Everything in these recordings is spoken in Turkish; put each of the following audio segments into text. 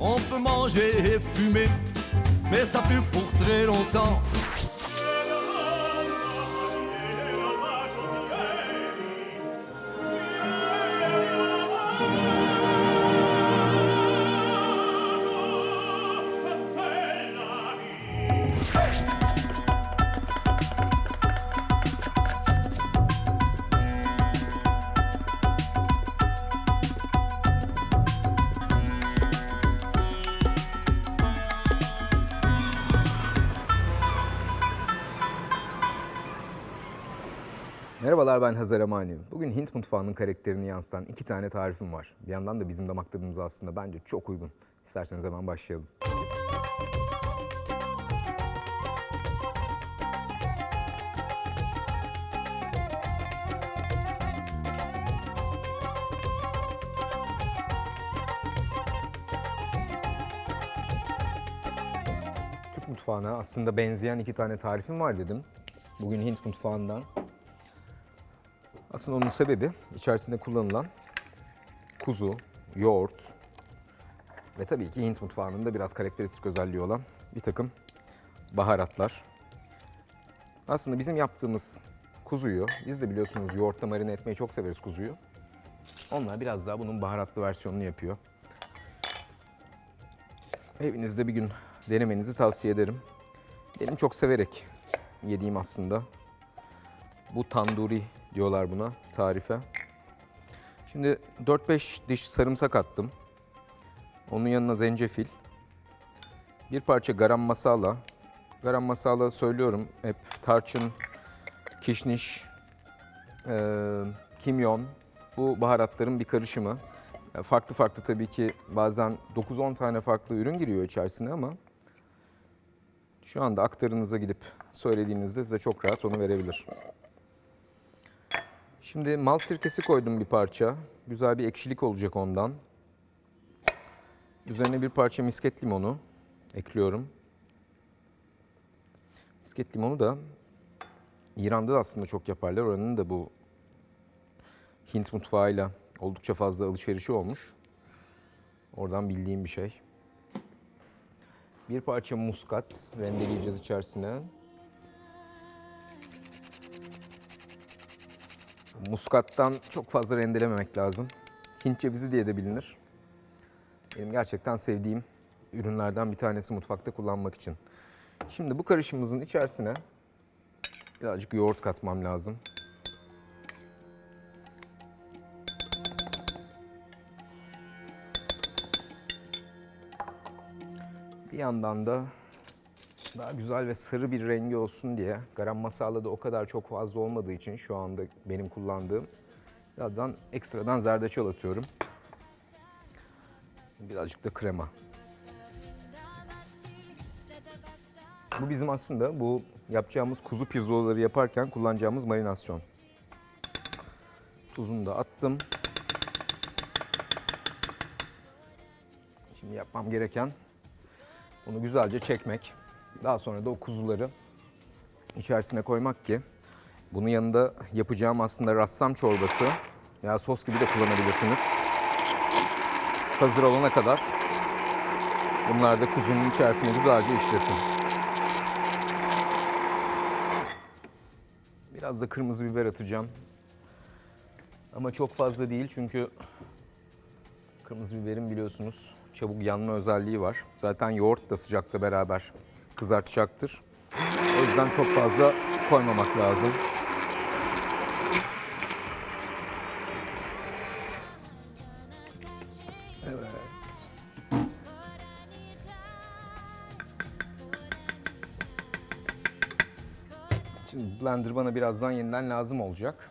on peut manger et fumer, mais ça pue pour très longtemps. Merhabalar ben Hazar Amani. Bugün Hint mutfağının karakterini yansıtan iki tane tarifim var. Bir yandan da bizim damak tadımıza aslında bence çok uygun. İsterseniz hemen başlayalım. Türk mutfağına aslında benzeyen iki tane tarifim var dedim. Bugün Hint mutfağından aslında onun sebebi içerisinde kullanılan kuzu, yoğurt ve tabii ki Hint mutfağının da biraz karakteristik özelliği olan bir takım baharatlar. Aslında bizim yaptığımız kuzuyu, biz de biliyorsunuz yoğurtla marine etmeyi çok severiz kuzuyu. Onlar biraz daha bunun baharatlı versiyonunu yapıyor. Evinizde bir gün denemenizi tavsiye ederim. Benim çok severek yediğim aslında bu tanduri diyorlar buna tarife. Şimdi 4-5 diş sarımsak attım. Onun yanına zencefil. Bir parça garam masala. Garam masala söylüyorum hep tarçın, kişniş, eee, kimyon. Bu baharatların bir karışımı. E, Farklı farklı tabii ki bazen 9-10 tane farklı ürün giriyor içerisine ama şu anda aktarınıza gidip söylediğinizde size çok rahat onu verebilir. Şimdi mal sirkesi koydum bir parça. Güzel bir ekşilik olacak ondan. Üzerine bir parça misket limonu ekliyorum. Misket limonu da İran'da da aslında çok yaparlar. Oranın da bu Hint mutfağıyla oldukça fazla alışverişi olmuş. Oradan bildiğim bir şey. Bir parça muskat rendeleyeceğiz içerisine. Muskattan çok fazla rendelememek lazım. Hint cevizi diye de bilinir. Benim gerçekten sevdiğim ürünlerden bir tanesi mutfakta kullanmak için. Şimdi bu karışımımızın içerisine birazcık yoğurt katmam lazım. Bir yandan da daha güzel ve sarı bir rengi olsun diye garam masala da o kadar çok fazla olmadığı için şu anda benim kullandığım birazdan ekstradan zerdeçal atıyorum. Birazcık da krema. Bu bizim aslında bu yapacağımız kuzu pirzolaları yaparken kullanacağımız marinasyon. Tuzunu da attım. Şimdi yapmam gereken bunu güzelce çekmek. Daha sonra da o kuzuları içerisine koymak ki bunun yanında yapacağım aslında rassam çorbası ya sos gibi de kullanabilirsiniz. Hazır olana kadar bunlar da kuzunun içerisine güzelce işlesin. Biraz da kırmızı biber atacağım. Ama çok fazla değil çünkü kırmızı biberin biliyorsunuz çabuk yanma özelliği var. Zaten yoğurt da sıcakla beraber kızartacaktır. O yüzden çok fazla koymamak lazım. Evet. Şimdi blender bana birazdan yeniden lazım olacak.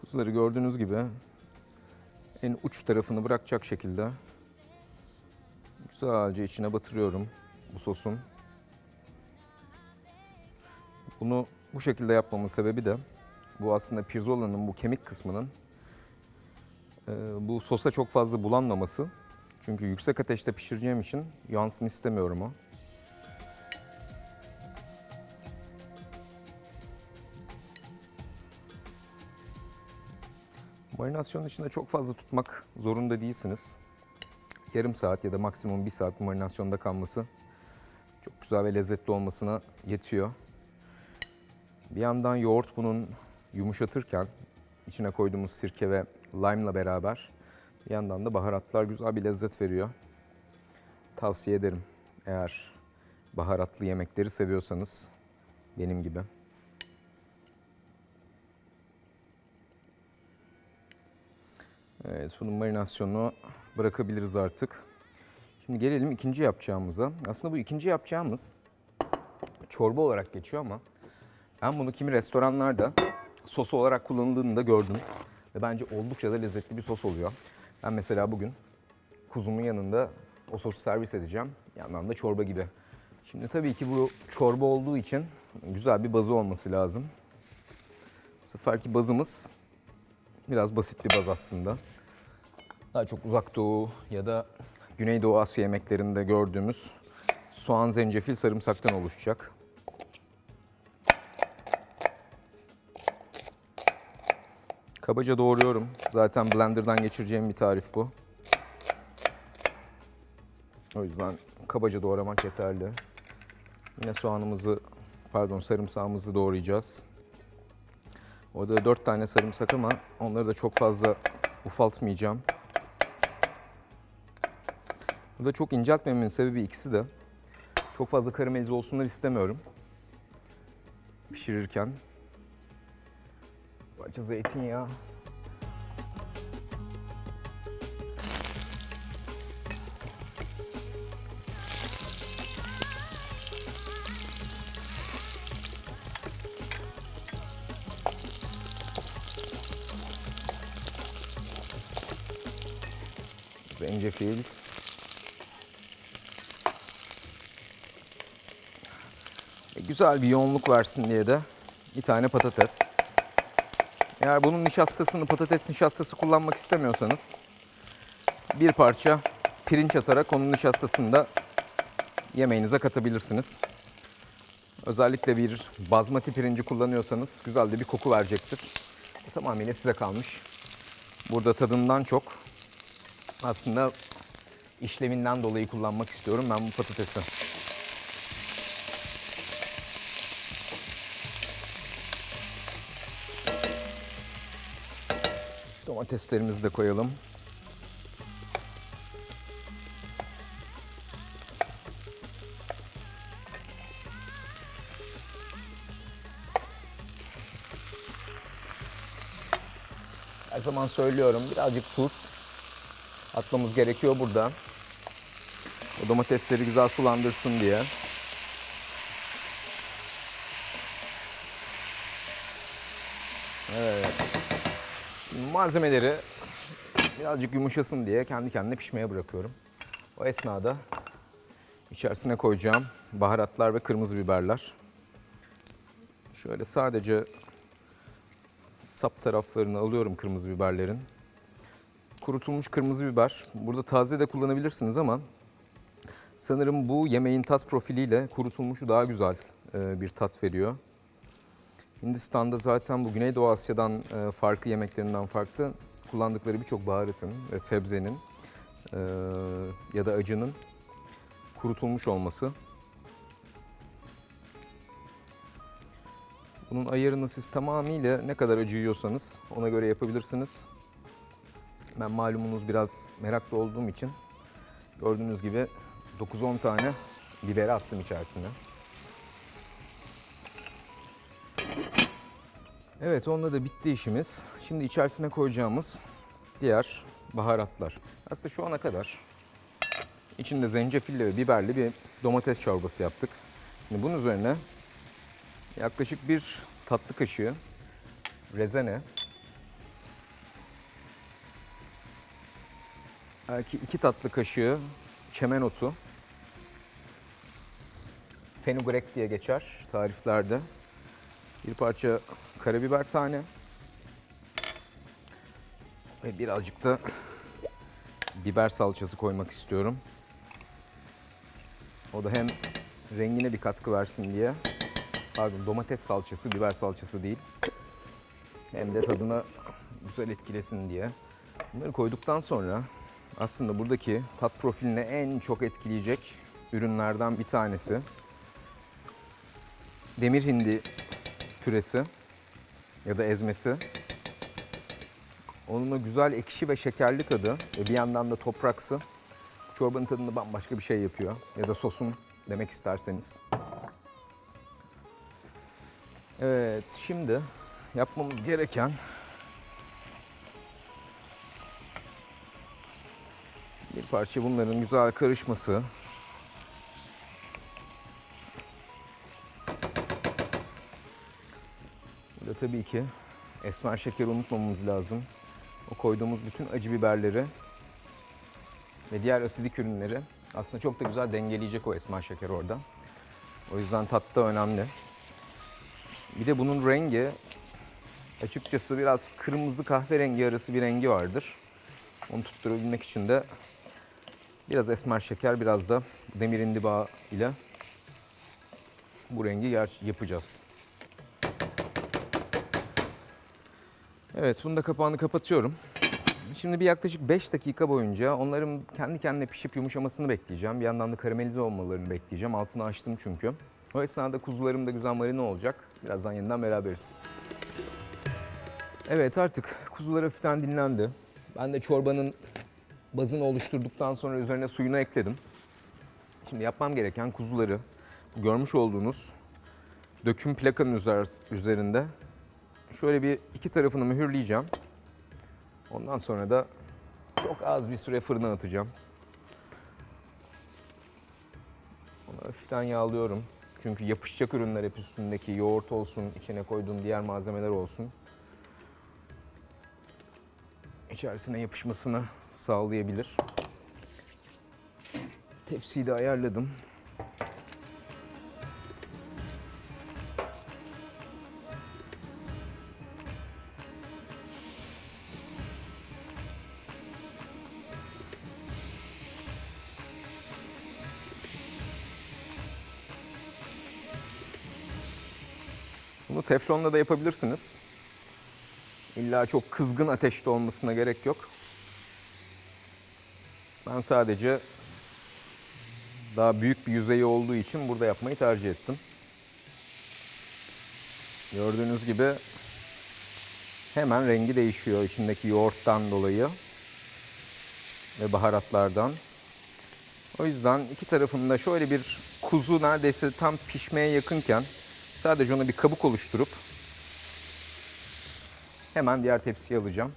Kuzuları gördüğünüz gibi en uç tarafını bırakacak şekilde güzelce içine batırıyorum bu sosun. Bunu bu şekilde yapmamın sebebi de bu aslında pirzolanın bu kemik kısmının e, bu sosa çok fazla bulanmaması. Çünkü yüksek ateşte pişireceğim için yansın istemiyorum o. Marinasyonun içinde çok fazla tutmak zorunda değilsiniz. Yarım saat ya da maksimum bir saat marinasyonda kalması çok güzel ve lezzetli olmasına yetiyor. Bir yandan yoğurt bunun yumuşatırken içine koyduğumuz sirke ve lime'la beraber bir yandan da baharatlar güzel bir lezzet veriyor. Tavsiye ederim eğer baharatlı yemekleri seviyorsanız benim gibi. Evet, bunun marinasyonunu bırakabiliriz artık. Şimdi gelelim ikinci yapacağımıza. Aslında bu ikinci yapacağımız çorba olarak geçiyor ama ben bunu kimi restoranlarda sos olarak kullanıldığını da gördüm. Ve bence oldukça da lezzetli bir sos oluyor. Ben mesela bugün kuzumun yanında o sosu servis edeceğim. Yandan da çorba gibi. Şimdi tabii ki bu çorba olduğu için güzel bir bazı olması lazım. Bu seferki bazımız biraz basit bir baz aslında. Daha çok uzak doğu ya da Güneydoğu Asya yemeklerinde gördüğümüz soğan, zencefil, sarımsaktan oluşacak. Kabaca doğruyorum. Zaten blenderdan geçireceğim bir tarif bu. O yüzden kabaca doğramak yeterli. Yine soğanımızı, pardon sarımsağımızı doğrayacağız. Orada dört tane sarımsak ama onları da çok fazla ufaltmayacağım. Burada çok inceltmememin sebebi ikisi de. Çok fazla karamelize olsunlar istemiyorum. Pişirirken. Parça zeytinyağı. Zencefil. Güzel bir yoğunluk versin diye de bir tane patates. Eğer bunun nişastasını patates nişastası kullanmak istemiyorsanız bir parça pirinç atarak onun nişastasını da yemeğinize katabilirsiniz. Özellikle bir bazmati pirinci kullanıyorsanız güzel de bir koku verecektir. Bu tamamıyla size kalmış. Burada tadından çok aslında işleminden dolayı kullanmak istiyorum ben bu patatesi. Domateslerimizi de koyalım. Her zaman söylüyorum birazcık tuz atmamız gerekiyor burada. O domatesleri güzel sulandırsın diye. Malzemeleri birazcık yumuşasın diye kendi kendine pişmeye bırakıyorum. O esnada içerisine koyacağım baharatlar ve kırmızı biberler. Şöyle sadece sap taraflarını alıyorum kırmızı biberlerin. Kurutulmuş kırmızı biber. Burada taze de kullanabilirsiniz ama sanırım bu yemeğin tat profiliyle kurutulmuşu daha güzel e, bir tat veriyor. Hindistan'da zaten bu Güneydoğu Asya'dan e, farklı yemeklerinden farklı kullandıkları birçok baharatın ve sebzenin e, ya da acının kurutulmuş olması. Bunun ayarını siz tamamıyla ne kadar acı yiyorsanız ona göre yapabilirsiniz. Ben malumunuz biraz meraklı olduğum için gördüğünüz gibi 9-10 tane biberi attım içerisine. Evet onunla da bitti işimiz. Şimdi içerisine koyacağımız diğer baharatlar. Aslında şu ana kadar içinde zencefilli ve biberli bir domates çorbası yaptık. Şimdi bunun üzerine yaklaşık bir tatlı kaşığı rezene, belki iki tatlı kaşığı çemen otu, fenugreek diye geçer tariflerde. Bir parça karabiber tane ve birazcık da biber salçası koymak istiyorum. O da hem rengine bir katkı versin diye. Pardon domates salçası, biber salçası değil. Hem de tadına güzel etkilesin diye. Bunları koyduktan sonra aslında buradaki tat profilini en çok etkileyecek ürünlerden bir tanesi. Demir hindi püresi ya da ezmesi. Onun o güzel ekşi ve şekerli tadı ve bir yandan da topraksı çorbanın tadını bambaşka bir şey yapıyor. Ya da sosun demek isterseniz. Evet, şimdi yapmamız gereken bir parça bunların güzel karışması. Tabii ki esmer şekeri unutmamamız lazım. O koyduğumuz bütün acı biberleri ve diğer asidik ürünleri aslında çok da güzel dengeleyecek o esmer şeker orada. O yüzden tat da önemli. Bir de bunun rengi açıkçası biraz kırmızı kahverengi arası bir rengi vardır. Onu tutturabilmek için de biraz esmer şeker, biraz da demir indiba ile bu rengi yapacağız. Evet, bunu da kapağını kapatıyorum. Şimdi bir yaklaşık 5 dakika boyunca onların kendi kendine pişip yumuşamasını bekleyeceğim. Bir yandan da karamelize olmalarını bekleyeceğim. Altını açtım çünkü. O esnada kuzularım da güzel marine olacak. Birazdan yeniden beraberiz. Evet artık kuzular hafiften dinlendi. Ben de çorbanın bazını oluşturduktan sonra üzerine suyunu ekledim. Şimdi yapmam gereken kuzuları görmüş olduğunuz döküm plakanın üzer- üzerinde şöyle bir iki tarafını mühürleyeceğim. Ondan sonra da çok az bir süre fırına atacağım. Onu hafiften yağlıyorum. Çünkü yapışacak ürünler hep üstündeki yoğurt olsun, içine koyduğum diğer malzemeler olsun. İçerisine yapışmasını sağlayabilir. Tepsiyi de ayarladım. Teflonla da yapabilirsiniz. İlla çok kızgın ateşte olmasına gerek yok. Ben sadece daha büyük bir yüzeyi olduğu için burada yapmayı tercih ettim. Gördüğünüz gibi hemen rengi değişiyor içindeki yoğurttan dolayı ve baharatlardan. O yüzden iki tarafında şöyle bir kuzu neredeyse tam pişmeye yakınken sadece ona bir kabuk oluşturup hemen diğer tepsiye alacağım.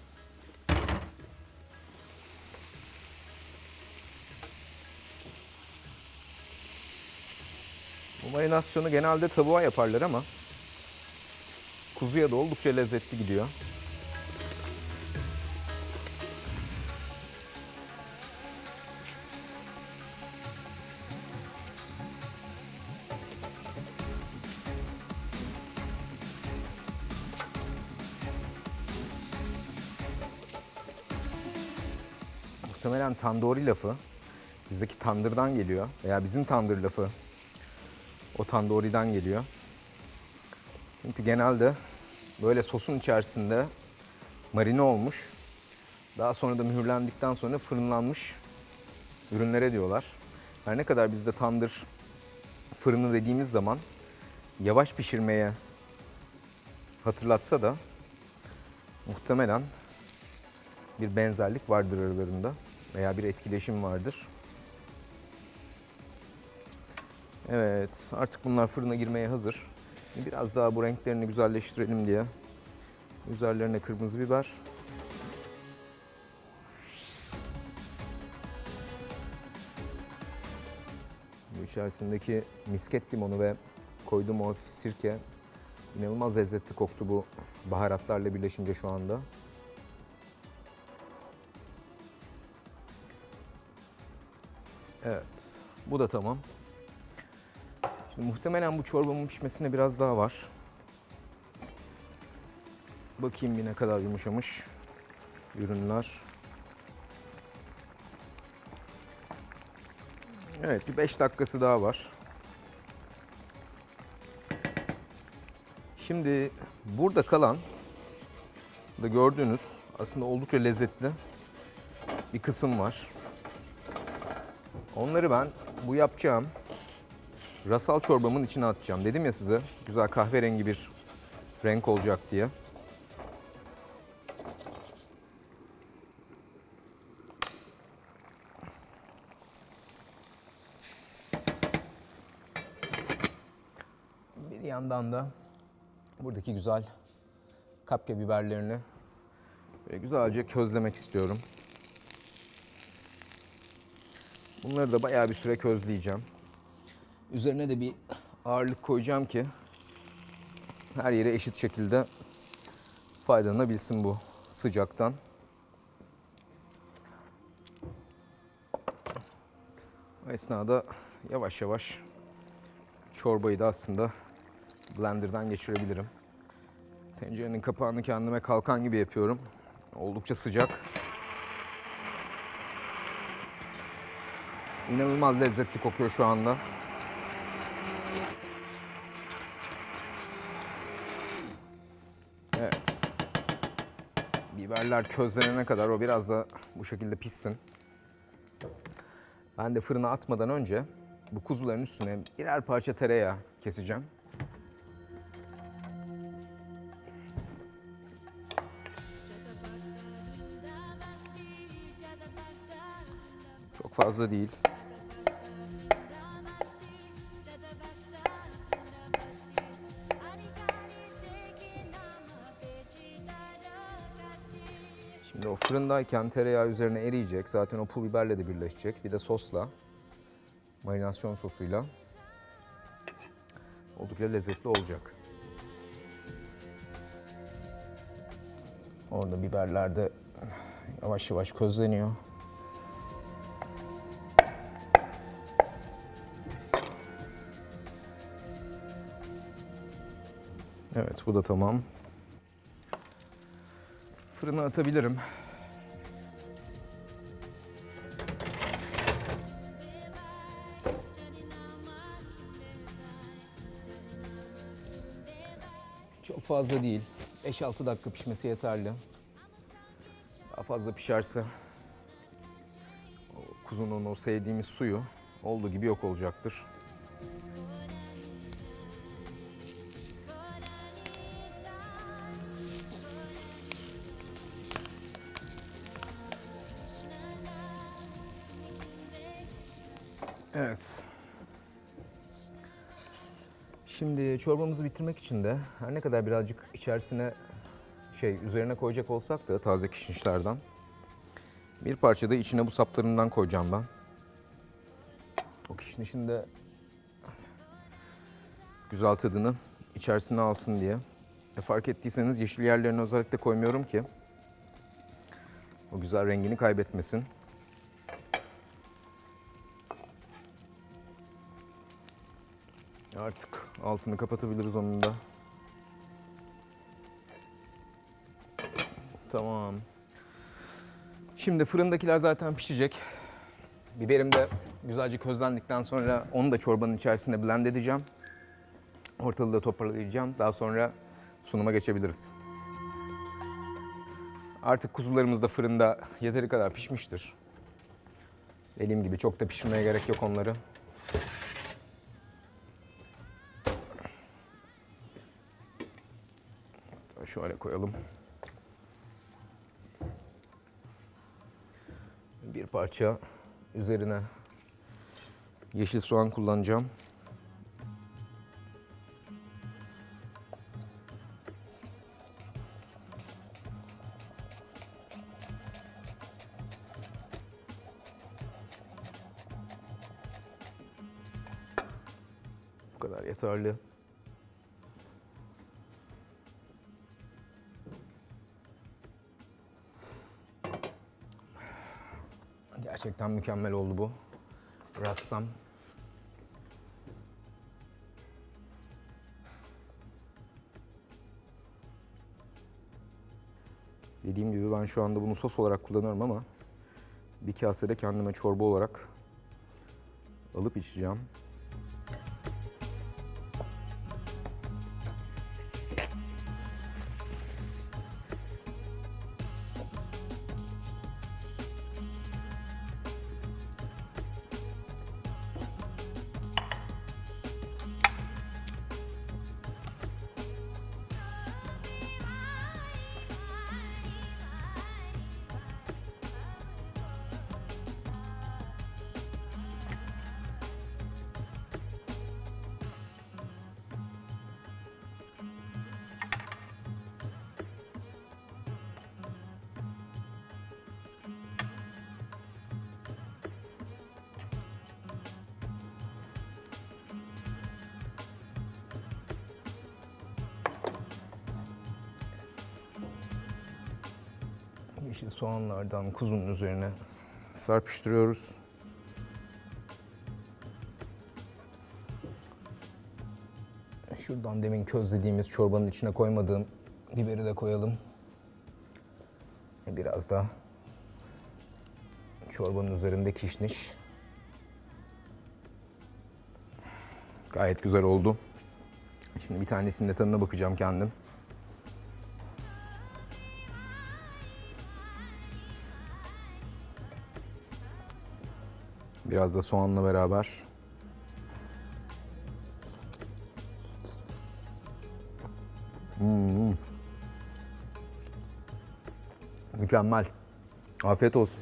Bu marinasyonu genelde tavuğa yaparlar ama kuzuya da oldukça lezzetli gidiyor. Muhtemelen tandori lafı bizdeki tandırdan geliyor veya bizim tandır lafı o tandoriden geliyor. Çünkü genelde böyle sosun içerisinde marine olmuş, daha sonra da mühürlendikten sonra fırınlanmış ürünlere diyorlar. Her ne kadar bizde tandır fırını dediğimiz zaman yavaş pişirmeye hatırlatsa da muhtemelen bir benzerlik vardır aralarında veya bir etkileşim vardır. Evet, artık bunlar fırına girmeye hazır. Biraz daha bu renklerini güzelleştirelim diye üzerlerine kırmızı biber. Bu içerisindeki misket limonu ve koyduğum o sirke inanılmaz lezzetli koktu bu baharatlarla birleşince şu anda. Evet, bu da tamam. Şimdi muhtemelen bu çorbamın pişmesine biraz daha var. Bakayım bir ne kadar yumuşamış ürünler. Evet, bir 5 dakikası daha var. Şimdi burada kalan da gördüğünüz aslında oldukça lezzetli bir kısım var. Onları ben bu yapacağım rasal çorbamın içine atacağım. Dedim ya size güzel kahverengi bir renk olacak diye. Bir yandan da buradaki güzel kapya biberlerini böyle güzelce közlemek istiyorum. Bunları da bayağı bir süre közleyeceğim. Üzerine de bir ağırlık koyacağım ki her yere eşit şekilde faydalanabilsin bu sıcaktan. O esnada yavaş yavaş çorbayı da aslında blenderdan geçirebilirim. Tencerenin kapağını kendime kalkan gibi yapıyorum. Oldukça sıcak. İnanılmaz lezzetli kokuyor şu anda. Evet. Biberler közlenene kadar o biraz da bu şekilde pişsin. Ben de fırına atmadan önce bu kuzuların üstüne birer parça tereyağı keseceğim. Çok fazla değil. Fırındayken tereyağı üzerine eriyecek. Zaten o pul biberle de birleşecek. Bir de sosla, marinasyon sosuyla oldukça lezzetli olacak. Orada biberler de yavaş yavaş közleniyor. Evet bu da tamam. Fırına atabilirim. Fazla değil. 5-6 dakika pişmesi yeterli. Daha fazla pişerse o kuzunun o sevdiğimiz suyu olduğu gibi yok olacaktır. Evet. Şimdi çorbamızı bitirmek için de her ne kadar birazcık içerisine şey üzerine koyacak olsak da taze kişnişlerden bir parça da içine bu saplarından koyacağım ben. O kişnişin de güzel tadını içerisine alsın diye. E fark ettiyseniz yeşil yerlerini özellikle koymuyorum ki o güzel rengini kaybetmesin. Artık altını kapatabiliriz onun da. Tamam. Şimdi fırındakiler zaten pişecek. Biberim de güzelce közlendikten sonra onu da çorbanın içerisine blend edeceğim. Ortalığı da toparlayacağım. Daha sonra sunuma geçebiliriz. Artık kuzularımız da fırında yeteri kadar pişmiştir. Dediğim gibi çok da pişirmeye gerek yok onları. Şöyle koyalım. Bir parça üzerine yeşil soğan kullanacağım. Bu kadar yeterli. Gerçekten mükemmel oldu bu. Rassam. Dediğim gibi ben şu anda bunu sos olarak kullanıyorum ama bir kasede kendime çorba olarak alıp içeceğim. Yeşil soğanlardan kuzunun üzerine serpiştiriyoruz. Şuradan demin közlediğimiz çorbanın içine koymadığım biberi de koyalım. Biraz da çorbanın üzerinde kişniş. Gayet güzel oldu. Şimdi bir tanesinin de tadına bakacağım kendim. Biraz da soğanla beraber. Hmm. Mükemmel. Afiyet olsun.